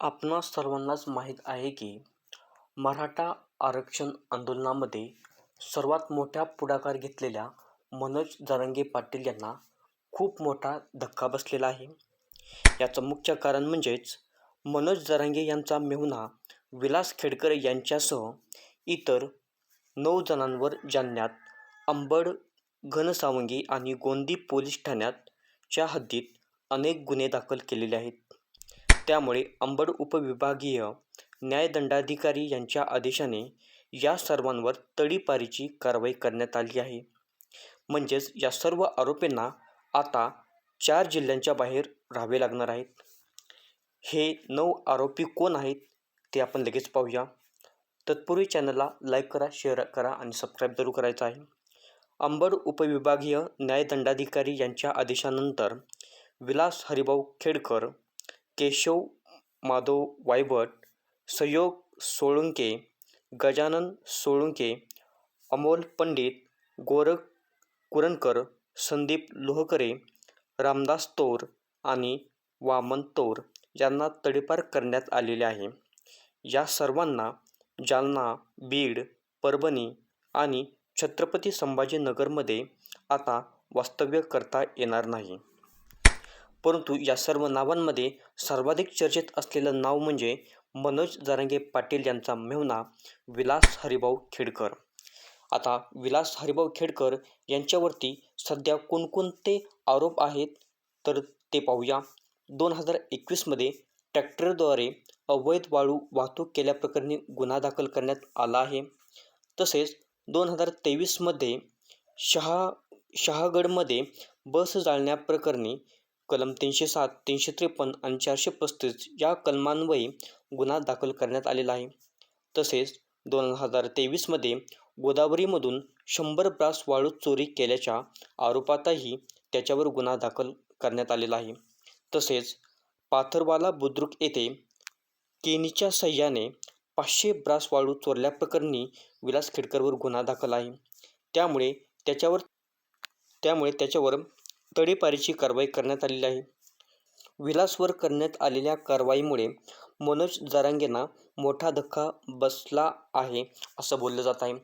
आपणा सर्वांनाच माहीत आहे की मराठा आरक्षण आंदोलनामध्ये सर्वात मोठा पुढाकार घेतलेल्या मनोज जरांगे पाटील यांना खूप मोठा धक्का बसलेला आहे. याचं मुख्य कारण म्हणजेच मनोज जरांगे यांचा मेहुणा विलास खेडकर यांच्यासह इतर नऊ जणांवर जालन्यात अंबड, घनसावंगी आणि गोंदी पोलीस ठाण्यात च्या हद्दीत अनेक गुन्हे दाखल केलेले आहेत. त्यामुळे अंबड उपविभागीय न्यायदंडाधिकारी यांच्या आदेशाने या सर्वांवर तडीपारीची कारवाई करण्यात आली आहे. म्हणजेच या सर्व आरोपींना आता चार जिल्ह्यांच्या बाहेर राहावे लागणार आहेत हे नऊ आरोपी कोण आहेत ते आपण लगेच पाहूया. तत्पूर्वी चॅनलला लाईक करा, शेअर करा आणि सबस्क्राईब जरूर करायचं आहे. अंबड उपविभागीय न्यायदंडाधिकारी यांच्या आदेशानंतर विलास हरिभाऊ खेडकर, केशव माधव वायभट, संयोग सोळुंके गजानन सोळुंके अमोल पंडित, गोरख कुरणकर, संदीप लोहकरे, रामदास तौर आणि वामन तौर यांना तडीपार करण्यात आलेले आहे. या सर्वांना जालना, बीड, परभणी आणि छत्रपती संभाजीनगरमध्ये आता वास्तव्य करता येणार नाही. परंतु या सर्व नावांमध्ये सर्वाधिक चर्चेत असलेलं नाव म्हणजे मनोज जारंगे पाटील यांचा मेहुणा विलास हरिभाऊ खेडकर. आता विलास हरिभाऊ खेडकर यांच्यावरती सध्या कोणकोणते आरोप आहेत तर ते पाहूया. दोन हजार एकवीसमध्ये ट्रॅक्टरद्वारे अवैध वाळू वाहतूक केल्याप्रकरणी गुन्हा दाखल करण्यात आला आहे. तसेच दोन हजार तेवीसमध्ये शहा शहागडमध्ये बस जाळण्याप्रकरणी कलम तीनशे सात, तीनशे त्रेपन्न आणि चारशे पस्तीस या कलमांन्वये गुन्हा दाखल करण्यात आलेला आहे. तसेच दोन हजार तेवीसमध्ये गोदावरीमधून शंभर ब्रास वाळू चोरी केल्याच्या आरोपातही त्याच्यावर गुन्हा दाखल करण्यात आलेला आहे. तसेच पाथरवाला बुद्रुक येथे केनीच्या सहाय्याने पाचशे ब्रास वाळू चोरल्याप्रकरणी विलास खेडकरवर गुन्हा दाखल आहे. त्यामुळे त्याच्यावर त्यामुळे त्याच्यावर तडीपारीची कारवाई करण्यात आलेली आहे. विलासवर करण्यात आलेल्या कारवाईमुळे मनोज जरांगेंना मोठा धक्का बसला आहे असं बोललं जात आहे.